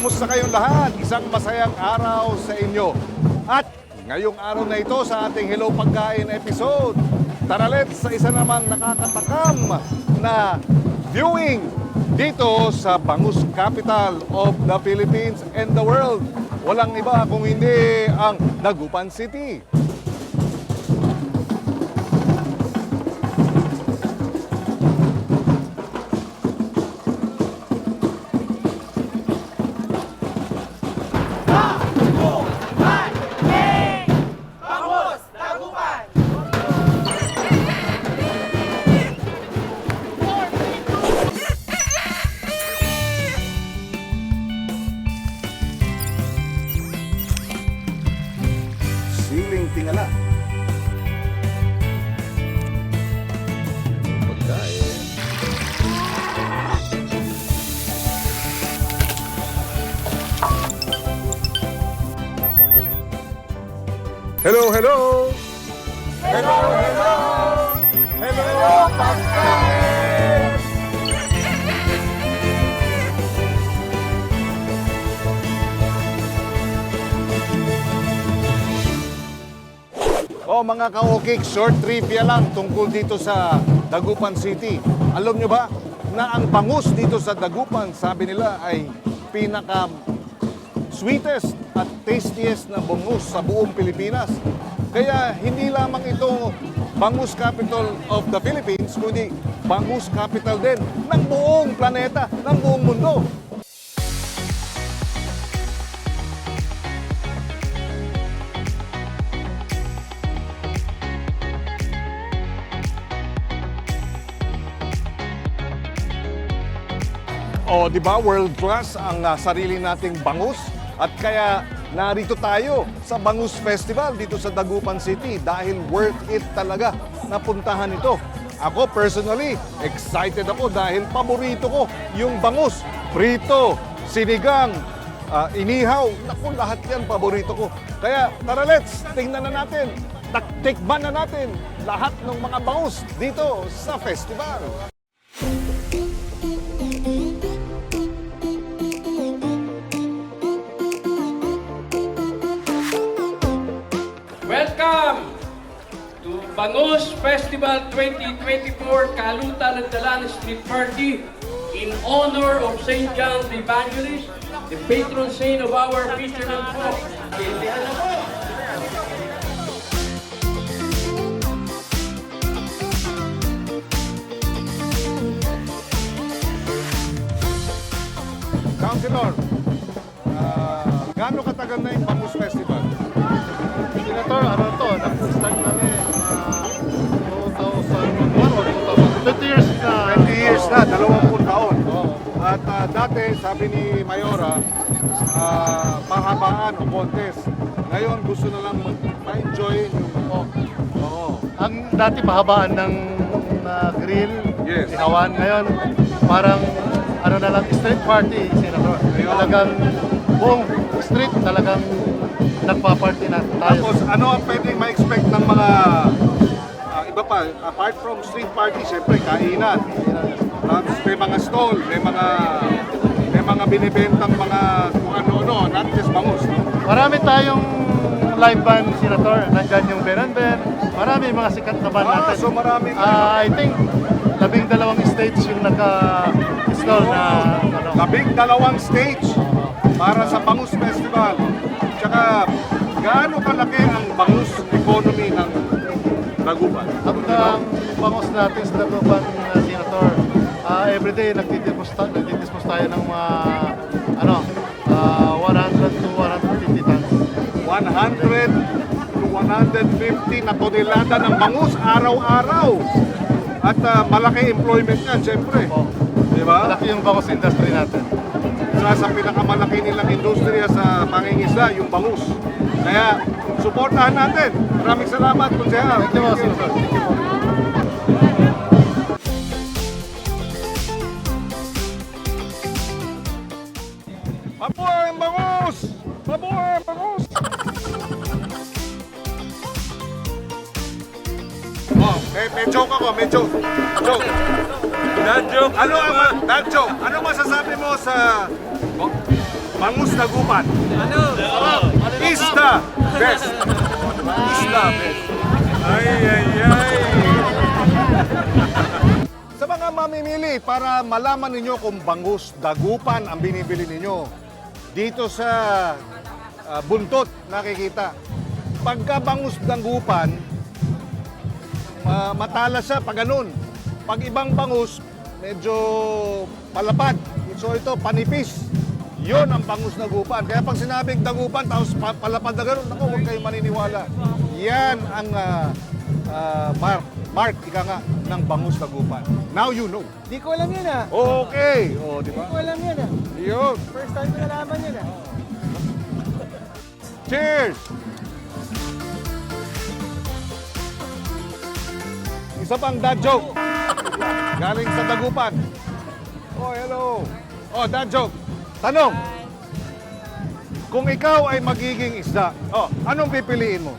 Kumusta kayong lahat? Isang masayang araw sa inyo. At ngayong araw na ito sa ating Hello Pagkain episode, tara let's sa isa namang nakakatakam na viewing dito sa Bangus Capital of the Philippines and the world. Walang iba kung hindi ang Dagupan City. Mga ka-okik, short trivia lang tungkol dito sa Dagupan City. Alam nyo ba na ang bangus dito sa Dagupan, sabi nila ay pinaka sweetest at tastiest na bangus sa buong Pilipinas. Kaya hindi lamang ito bangus capital of the Philippines, kundi bangus capital din ng buong planeta, ng buong mundo. O, di ba, world class ang ah, sarili nating bangus. At kaya narito tayo sa Bangus Festival dito sa Dagupan City dahil worth it talaga na puntahan ito. Ako personally, excited ako dahil paborito ko yung bangus. Prito, sinigang, ah, inihaw. Naku, lahat yan paborito ko. Kaya tara let's, tingnan na natin. Tak- Tikman na natin lahat ng mga bangus dito sa festival. Bangus Festival 2024 Kalutan ng Dalan Street Party in honor of St. John the Evangelist, the patron saint of our fishermen folk. Kintihan na po! Councilor, ah, gaano katagal na yung Bangus Festival? 20 years na. 20 years na, 20 taon. Oo. At ah, dati, sabi ni Mayora, ah, pahabaan o contest. Ngayon, gusto na lang ma-enjoy yung... Oo. Oo. Ang dati pahabaan ng na grill, Yes. inawan. Ngayon, parang ano na lang, street party, Senator. Talagang buong street talagang nagpa-party na tayo. Tapos, ano ang pwedeng ma-expect ng mga... iba pa, apart from street party, syempre, kainan. Tapos may mga stall, may mga may mga binibentang mga kung ano-ano, not just bangus. No? Marami tayong live band, Senator. Nandyan yung Ben and Ben. Marami yung mga sikat na band Ah, natin. so marami Ah, I think labing dalawang stage yung naka-install na ano. Labing dalawang stage para sa Bangus Festival. Tsaka, gaano kalaki ang bangus economy Dagupan? At ang bangos natin sa Dagupan, uh, Senator, ah, everyday nagtitispos, ta- nagtitispos tayo ng mga ano, ah, 100 to 150 tons. 100 to 150 na tonelada ng bangus araw-araw. At ah, malaki employment yan, siyempre. Oh, Di ba? malaki yung bangos industry natin. Isa sa pinakamalaki nilang industriya sa pangingisda, yung bangus. Kaya, suportahan natin. Maraming salamat, Kunsehal. Thank you, po, Senator. Thank you. Mabuhay ang bangus! Mabuhay ang bangus! Oh, may, may joke ako, may joke. Joke. Dad joke. Ano ang dad joke? Ano masasabi mo sa Bangus Dagupan. Ano? Is the best. Is the best. Ay, ay, ay. Sa mga mamimili, para malaman ninyo kung bangus dagupan ang binibili ninyo, dito sa ah, buntot nakikita. Pagka bangus dagupan, ma- matalas siya pag ganun. Pag ibang bangus, medyo palapad. So ito, panipis. Yon ang bangus dagupan. Kaya pag sinabing dagupan, tapos pa- palapad na ganun, naku, huwag kayong maniniwala. Yan ang ah, ah, mark, mark, ika nga, ng bangus dagupan. Now you know. Di ko alam yun ah. Okay. O, di Di ko ba? alam yun ah. Yun. First time ko nalaman yun ah. Cheers! Isa pang dad joke. Galing sa Dagupan. Oh, hello. Oh, dad joke. Tanong. Kung ikaw ay magiging isda, oh, anong pipiliin mo?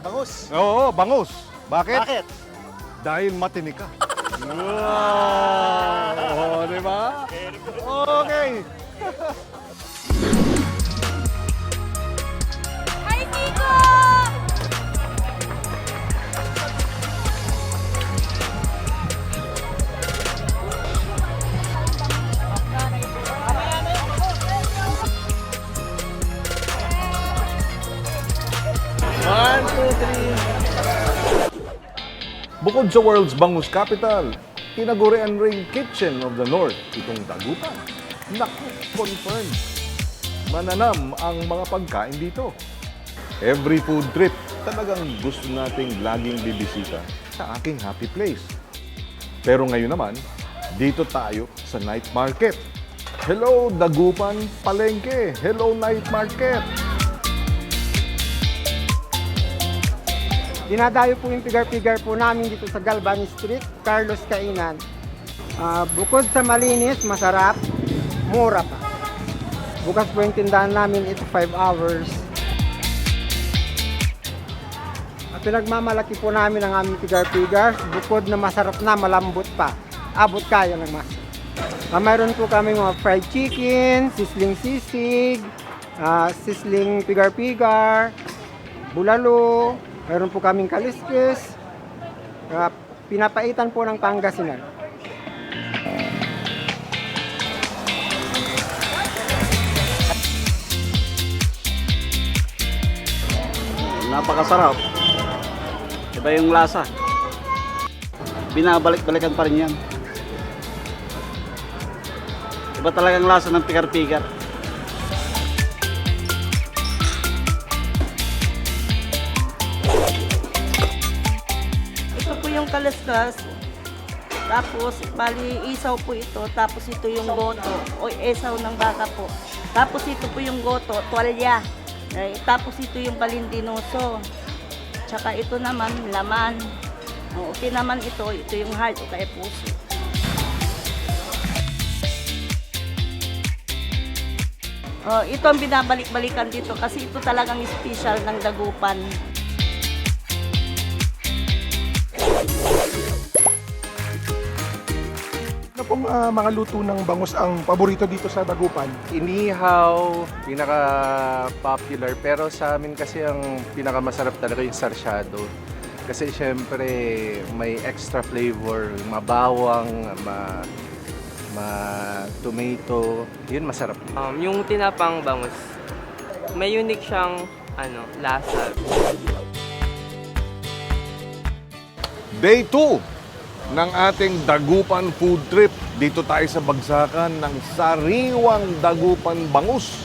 Bangus. Oo, bangus. Bakit? Bakit? Dahil matinik ka. Wow! Oh, di ba? Okay. Bukod sa world's bangus capital, tinagurian ring kitchen of the North itong Dagupan. Naku, confirmed. Mananam ang mga pagkain dito. Every food trip, talagang gusto nating laging bibisita sa aking happy place. Pero ngayon naman, dito tayo sa night market. Hello, Dagupan Palengke. Hello, night market. Dinadayo po yung pigar-pigar po namin dito sa Galvan Street, Carlos Kainan. Ah, bukod sa malinis, masarap, mura pa. Bukas po yung tindahan namin, ito 5 hours. At pinagmamalaki po namin ang aming pigar-pigar, bukod na masarap na, malambot pa. Abot kaya ng mas. Ah, mayroon po kami mga fried chicken, sisling sisig, ah, sisling pigar-pigar, bulalo, mayroon po kaming kaliskis, ah, pinapaitan po ng Pangasinan. Napakasarap. Iba yung lasa. Binabalik-balikan pa rin yan. Iba talagang lasa ng pikar-pikar. Kalaskas. Tapos, bali, isaw po ito. Tapos, ito yung goto. O isaw ng baka po. Tapos, ito po yung goto, tuwalya. Eh, tapos, ito yung balindinoso. Tsaka ito naman, laman. O, okay naman ito. Ito yung heart o kaya puso. Oh, ito ang binabalik-balikan dito kasi ito talagang special ng dagupan. Ah, mga luto ng bangus ang paborito dito sa Dagupan? Inihaw, pinaka-popular. Pero sa amin kasi ang pinakamasarap talaga yung sarsyado. Kasi syempre may extra flavor, mabawang, ma, ma tomato. Yun masarap. Um, yung tinapang bangus, may unique siyang ano, lasa. Day 2 ng ating Dagupan Food Trip. Dito tayo sa bagsakan ng sariwang Dagupan Bangus.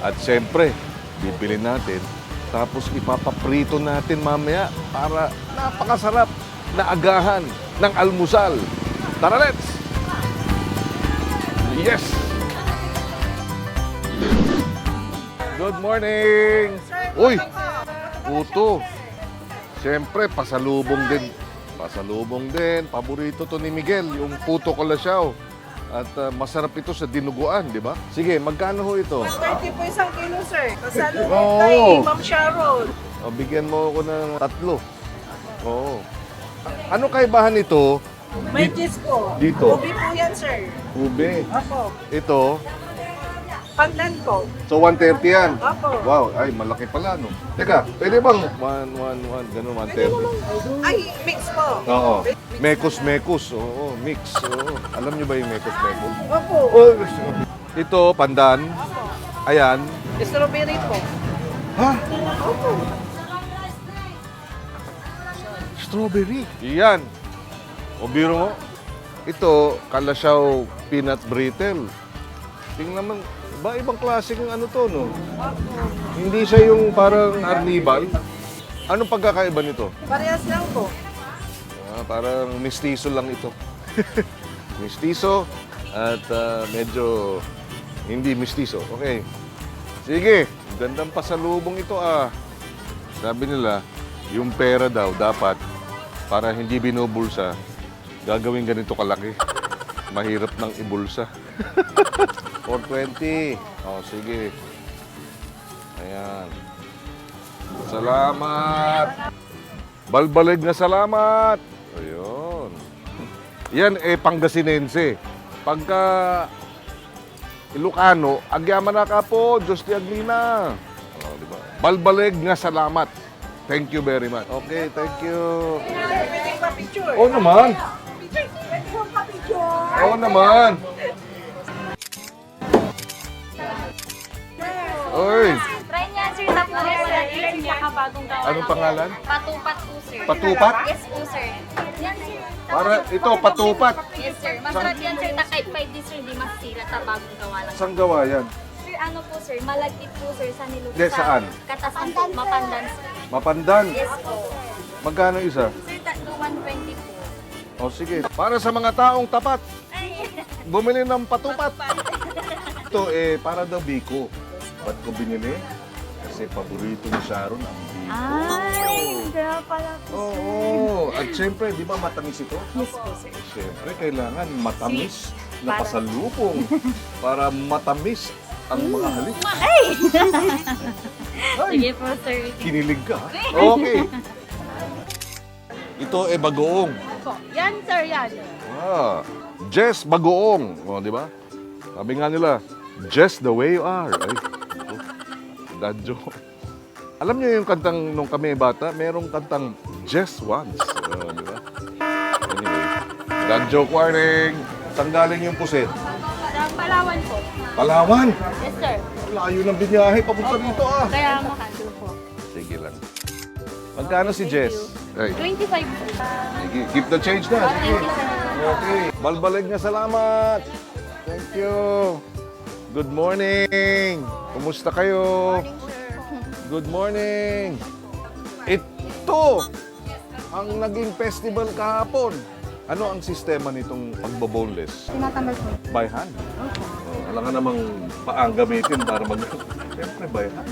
At siyempre, bibili natin. Tapos ipapaprito natin mamaya para napakasarap na agahan ng almusal. Tara, let's! Yes! Good morning! Uy! Puto! Siyempre, pasalubong din. Pasalubong din. Paborito to ni Miguel, yung puto kalasyao. At uh, masarap ito sa dinuguan, di ba? Sige, magkano ho ito? 30 po isang kilo, sir. Kasalubong Oo. kay Ma'am Sharon. O, bigyan mo ako ng tatlo. Oo. Ano kaibahan nito? May cheese po. Dito. Ubi po yan, sir. Ube. Opo. Ito, Pandan po. So 130 yan. Opo. Wow, ay malaki pala no. Teka, pwede bang 1 1 1 ganun 130? Ay, mix po. Oo. Mekos mekos. Oo, mix. Oo. Alam niyo ba yung mekos mekos? Opo. Oh, ito pandan. Ayan. Strawberry po. Ha? Strawberry. Yan. O biro mo, ito, kalasyaw peanut brittle. Tingnan mo, ba ibang klase ng ano to, no? Hindi siya yung parang arnibal. Anong pagkakaiba nito? Parehas lang po. Ah, parang mistiso lang ito. mistiso at ah, medyo hindi mistiso. Okay. Sige, gandang pasalubong ito ah. Sabi nila, yung pera daw dapat para hindi binubulsa, gagawin ganito kalaki. Mahirap nang ibulsa. 420. Oh, sige. Ayan. Salamat. Balbalig na salamat. Ayun. Yan eh Pangasinense. Pagka Ilocano, agyaman na ka po, Diyos ti Aglina. Oh, di ba? Balbalig nga salamat. Thank you very much. Okay, thank you. Oo naman. Pa picture. Oo naman. Oy, Try niya, sir, tapos sir, pinakabagong gawa anong pangalan? Patupat po, sir. Patupat? Yes po, sir. Yan, sir. Para ito, patupat. Yes, sir. Masarap yan, sir. Kahit 5 days, sir, hindi masira sa bagong gawa lang. Saan gawa yan? Sir, ano po, sir? Malagkit po, sir, sa niluto. Hindi, saan? Katasan po, mapandan, sir. Mapandan. Yes po. Magkano isa? Sir, ta- 120 po. O sige, para sa mga taong tapat, bumili ng patupat. Ito eh, para daw biko. Ba't ko binili? Kasi paborito ni Sharon ang biko. Ay, kaya pala po, Oo. At syempre, di ba matamis ito? Yes po, sir. Syempre, kailangan matamis na pasalubong para matamis ang mga halik. Ay! Sige po, sir. Kinilig ka. ha? Okay. Ito eh bagoong. Yan, sir, yan. Ah, Jess Bagoong. O, di ba? Sabi nga nila, just the way you are. Ay, joke. Alam niyo yung kantang nung kami bata, merong kantang Just Once. O, di ba? Anyway, joke warning. Saan galing yung pusit? Sa Palawan po. Palawan! Yes, sir. Layo ng binyahe papunta dito ah. Kaya makando po. Sige lang. Magkano si Jess? Ay, 25 po. sige, keep the change na. Sige. Okay. Balbalig na salamat. Thank you. Good morning. Kumusta kayo? Good morning. Ito ang naging festival kahapon. Ano ang sistema nitong pagbo-boneless? Tinatambal po. By hand. Oh, alam nga namang paang gamitin para mag... Siyempre, by hand.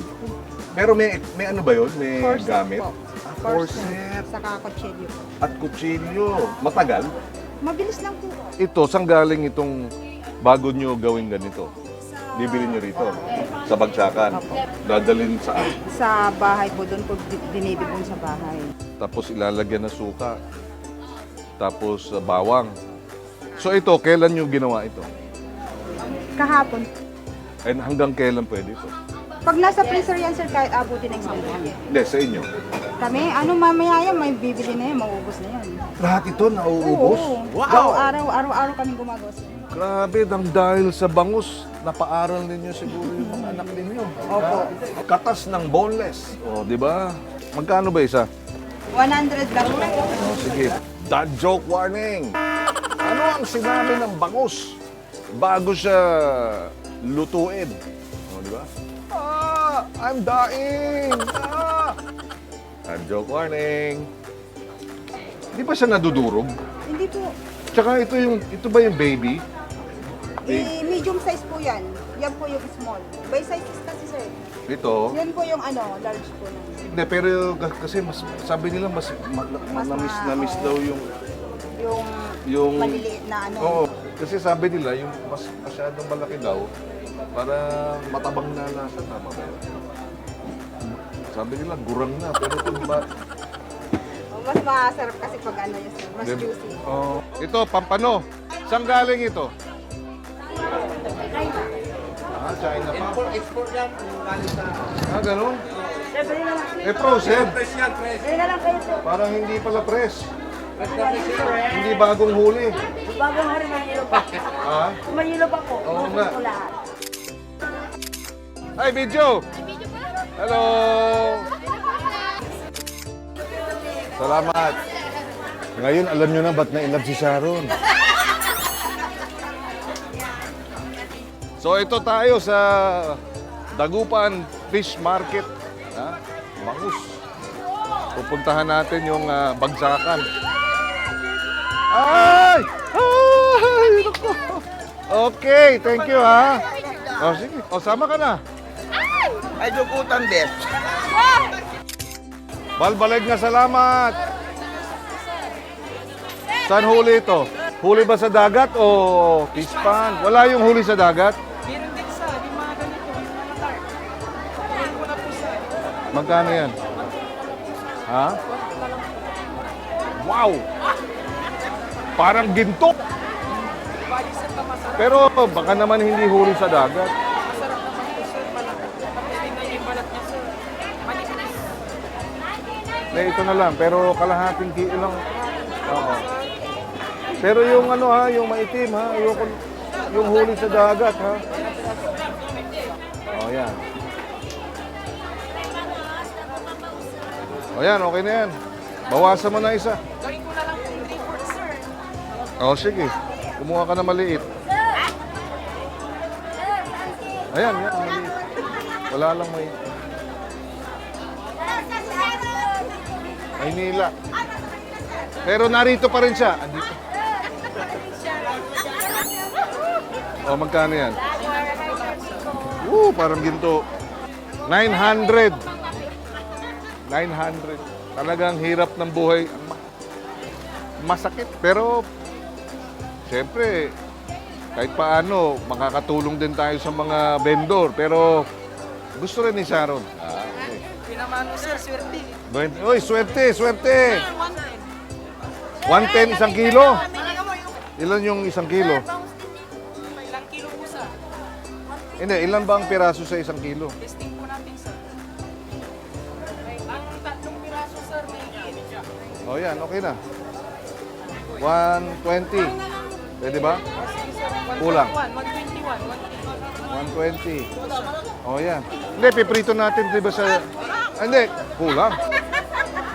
Pero may, may ano ba yun? May gamit? Ah, forceps. Saka kutsilyo po. At kutsilyo. Matagal? Mabilis lang po. Ito, saan galing itong bago nyo gawin ganito? Bibili nyo rito? Sa bagsakan? Dadalhin saan? Sa bahay po, doon po dinidibon sa bahay. Tapos ilalagyan ng suka. Tapos uh, bawang. So ito, kailan nyo ginawa ito? Kahapon. And hanggang kailan pwede ito? Pag nasa freezer yan, sir, kahit abutin ng isang buwan. Hindi, sa inyo. Kami, ano mamaya yan, may bibili na yan, mauubos na yan. Lahat ito nauubos? Oo. Araw-araw, araw-araw kami gumagawa sir. Grabe, dang dahil sa bangus, napaaral ninyo siguro yung mga anak ninyo. Opo. Katas ng boneless. O, di ba? Magkano ba isa? 100 lang. O, sige. Dad joke warning. Ano ang sinabi ng bangus bago siya lutuin? O, di ba? Ah, I'm dying! Ah! Dad joke warning. Di ba siya nadudurog? Hindi po. Tsaka ito yung, ito ba yung baby? Eh, medium size po yan. Yan po yung small. By sizes kasi sir. Ito? Yan po yung ano, large po na. Hindi, pero kasi mas, sabi nila mas ma, ma, Mas namis, ma- namis oo. daw yung, Yung, yung, maliliit na ano. Oo, kasi sabi nila yung mas masyadong malaki daw para matabang na lasa, tama ba yun? Sabi nila gurang na, pero kung ba, Mas masarap kasi pag ano yun sir. Mas juicy. Oh, ito, pampano. Saan galing ito? Ah, China pa. Export yan kung galing sa... Ah, ganun? Na. Eh, frozen. Fresh yan, na sir. Parang hindi pala fresh. Fresh na yan. Hindi bagong huli. Bagong hari, mahilo pa. Ha? Mahilo pa po. Oo nga. Hi, video! Hello! Salamat. Ngayon, alam nyo na ba't na-inlove si Sharon. So, ito tayo sa Dagupan Fish Market. Ha? Bangus. Pupuntahan natin yung ah, bagsakan. Ay! Ay! Naku! Okay, thank you ha. O sige, o sama ka na. Ay, dukutan din. Balbalag na salamat. Saan huli ito? Huli ba sa dagat o fish pond? Wala yung huli sa dagat? Magkano yan? Ha? Wow! Parang ginto. Pero baka naman hindi huli sa dagat. Eh, ito na lang. Pero kalahating kilo lang. Oo. Pero yung ano ha, yung maitim ha, yung, yung huli sa dagat ha. Oh, yan. O yan, okay na yan. Bawasan mo na isa. Gawin ko na lang yung report, sir. O sige, kumuha ka na maliit. Ayan, yan, maliit. Wala lang may... May nila. Pero narito pa rin siya. Andito. O, magkano yan? Woo, parang ginto. 900. 900. Talagang hirap ng buhay. Masakit. Pero, siyempre, kahit paano, makakatulong din tayo sa mga vendor. Pero, gusto rin ni Sharon. Ah, okay. Pinamano, sir. Swerte. Uy, swerte, swerte. 110 isang kilo. Ilan yung isang kilo? Ilang kilo po, sir? Hindi, ilan ba ang piraso sa isang kilo? Testing O yan, okay na. 120. Pwede ba? Kulang. 121, 121, 120. O yan. Hindi, piprito natin, di ba sa... Ah, Hindi, kulang.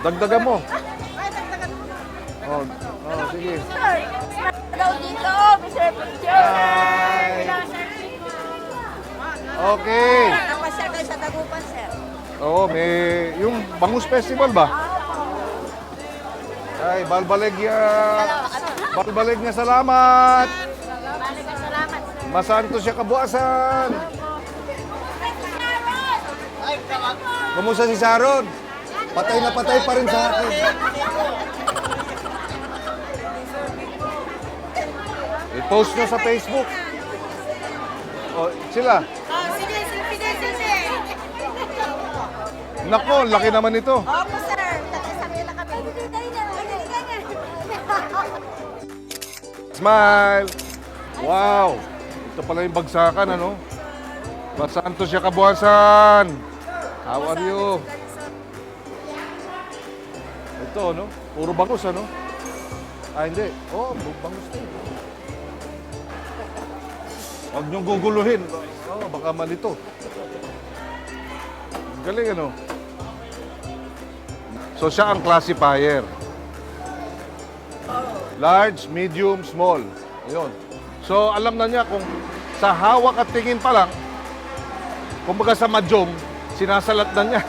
Dagdagan mo. Oh, oh, sige. Daw dito, Mr. Picture. Bye. Okay. Napasyal kayo sa Dagupan, sir. Oo, may... Yung Bangus Festival ba? Ay, balbaleg ya. Balbaleg nga salamat. Salamat, sir. Masanto siya kabuasan. Kumusta si Sharon? Patay na patay pa rin sa akin. I-post nyo sa Facebook. O, sila. Oh, sige, sige. Nako, laki naman ito. Opo, Smile! Wow! Ito pala yung bagsakan, ano? Masanto siya kabuhasan! How are you? Ito, no? Puro bangus, ano? Ah, hindi. Oh, bangus to. Huwag niyong guguluhin. Oh, baka malito. Ang Galing, ano? So, siya ang classifier. Large, medium, small. Ayun. So, alam na niya kung sa hawak at tingin pa lang, kumbaga sa madyong, sinasalat na niya.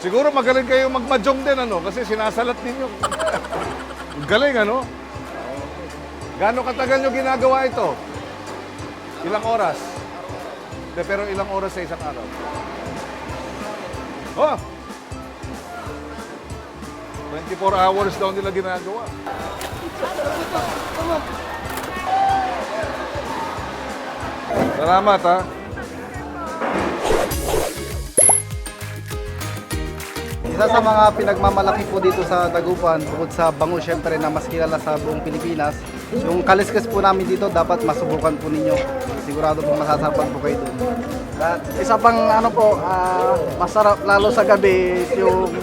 Siguro magaling kayo magmadyong din, ano? Kasi sinasalat ninyo. Galing, ano? Gano'ng katagal nyo ginagawa ito? Ilang oras? De, pero ilang oras sa isang araw? Oh! 24 hours daw nila ginagawa. Salamat ha. Isa sa mga pinagmamalaki po dito sa Dagupan, bukod sa bango syempre na mas kilala sa buong Pilipinas, yung kaliskis po namin dito dapat masubukan po ninyo. Sigurado po masasapan po kayo doon. At isa pang ano po, ah, masarap lalo sa gabi yung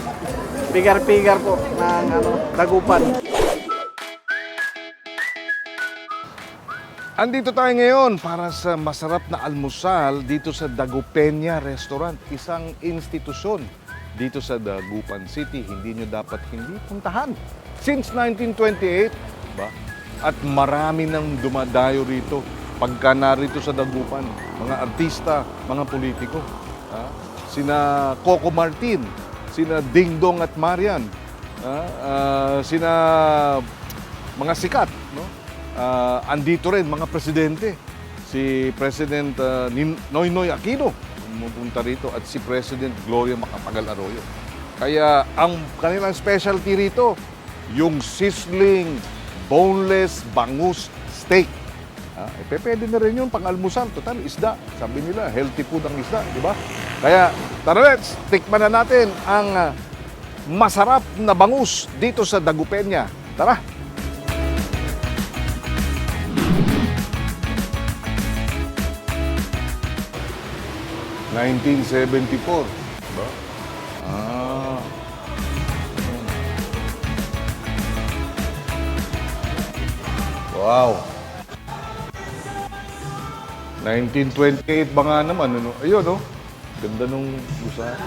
pigar-pigar po ng ano, Dagupan. Andito tayo ngayon para sa masarap na almusal dito sa Dagupeña Restaurant, isang institusyon dito sa Dagupan City. Hindi nyo dapat hindi puntahan. Since 1928, ba? At marami nang dumadayo rito pagka narito sa Dagupan. Mga artista, mga politiko. Ha? Sina Coco Martin, sina Dingdong at Marian, ha? Ah, sina mga sikat, no? Ah, andito rin mga presidente. Si President Nin- Noynoy Aquino pumupunta rito at si President Gloria Macapagal Arroyo. Kaya ang kanilang specialty rito, yung sizzling boneless bangus steak. Ah, eh, pwede na rin yun pang almusal. Total, isda. Sabi nila, healthy food ang isda, di ba? Kaya, tara let's, tikman na natin ang ah, masarap na bangus dito sa Dagupeña. Tara! 1974. Ba? Ah. Wow. 1928 ba nga naman? Ano? Ayun, no? Ganda nung gusali.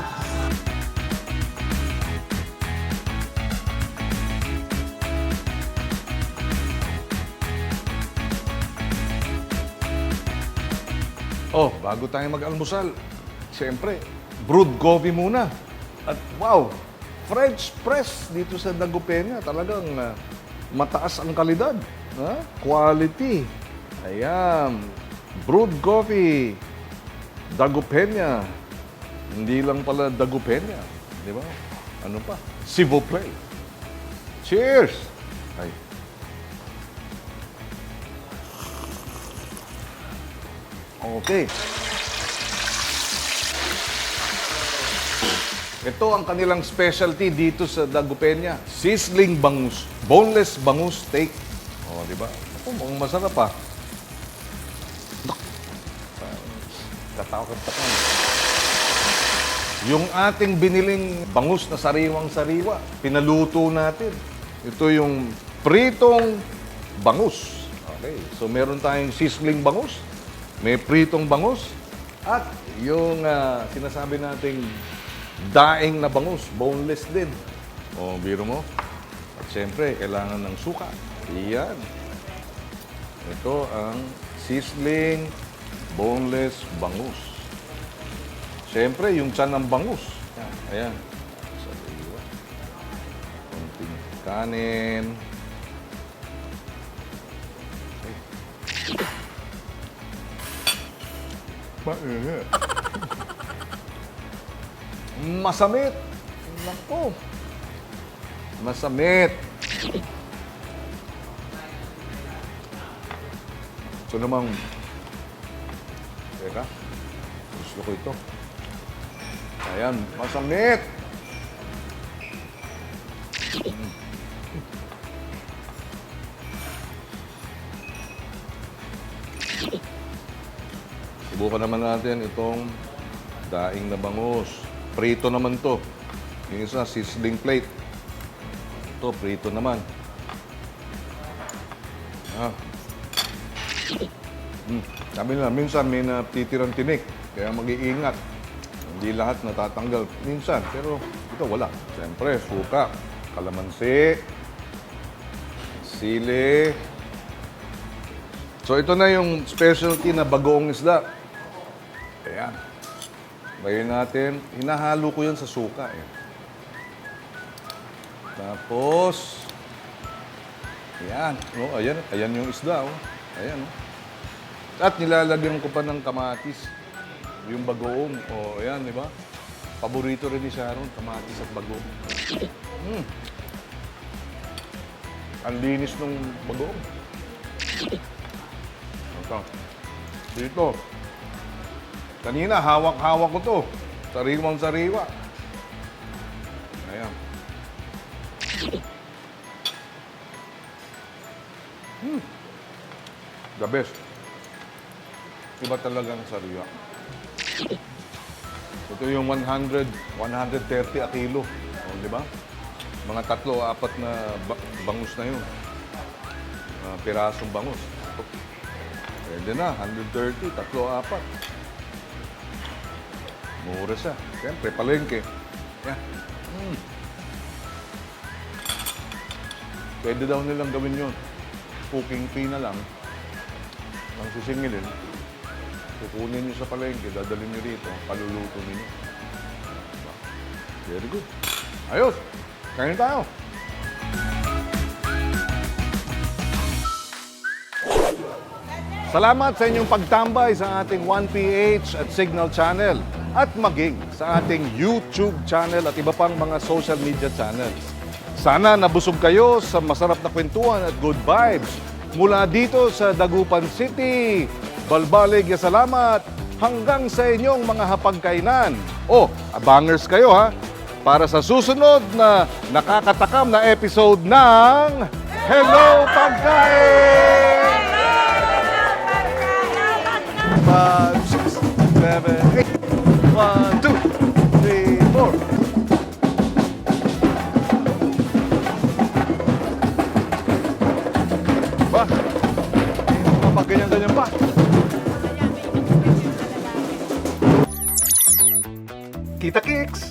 Oh, bago tayo mag-almusal, siyempre, brewed coffee muna. At wow, French press dito sa Dagupeña. Talagang ah, mataas ang kalidad. Ha? Quality. Ayan. Brewed coffee. Dagupeña. Hindi lang pala Dagupeña. Di ba? Ano pa? Cebu Play. Cheers! Ay. Okay. Ito ang kanilang specialty dito sa Dagupeña. Sizzling bangus. Boneless bangus steak. O, di ba? Ako, mukhang masarap pa. Katakot-takot. Yung ating biniling bangus na sariwang-sariwa, pinaluto natin. Ito yung pritong bangus. Okay, so meron tayong sizzling bangus, may pritong bangus, at yung ah, sinasabi nating daing na bangus, boneless din. O, biro mo. At syempre, kailangan ng suka. Iyan. Ito ang sizzling boneless bangus. Siyempre, yung tiyan ng bangus. Yan, ayan. Sa liwa. Konting kanin. Ay. Mainit. Masamit. Nako. Masamit. Ito namang... Teka. Gusto ko ito. Ayan, masamit. Subukan naman natin itong daing na bangus. Prito naman to. Yung isa, sizzling plate. Ito, prito naman. Ah. Hmm. Sabi nila, minsan may natitirang tinik. Kaya mag-iingat. Hindi lahat natatanggal. Minsan, pero ito wala. Siyempre, suka, kalamansi, sili. So ito na yung specialty na bagoong isda. Ayan. Bayin natin. Hinahalo ko yan sa suka. Eh. Tapos, ayan. Oh, ayan. Ayan yung isda. Oh. Ayan. Oh. At nilalagyan ko pa ng kamatis. Yung bagoong. O, oh, ayan, di ba? Paborito rin ni Sharon, kamatis at bagoong. Mm. Ang linis ng bagoong. Ito. Dito. Kanina, hawak-hawak ko to. Sariwang-sariwa. Ayan. Hmm. The best. Iba talagang sariwa. Ito yung 100, 130 a kilo. O, di ba? Mga tatlo, apat na ba- bangus na yun. Ah, pirasong bangus. Pwede na, 130, tatlo, apat. Mura siya. Siyempre, palengke. Yan. Mm. Pwede daw nilang gawin yun. Cooking fee na lang. Ang sisingilin, kukunin nyo sa palengke, dadalhin nyo rito, paluluto ninyo. Very good. Ayos! Kain tayo! Salamat sa inyong pagtambay sa ating 1PH at Signal Channel at maging sa ating YouTube channel at iba pang mga social media channels. Sana nabusog kayo sa masarap na kwentuhan at good vibes mula dito sa Dagupan City. Balbalig ya salamat hanggang sa inyong mga hapagkainan. O, abangers kayo ha para sa susunod na nakakatakam na episode ng Hello Pagkain! Five, six, seven, eight. One, two, three, four. Ba? Ganyan-ganyan pa. Kita kicks!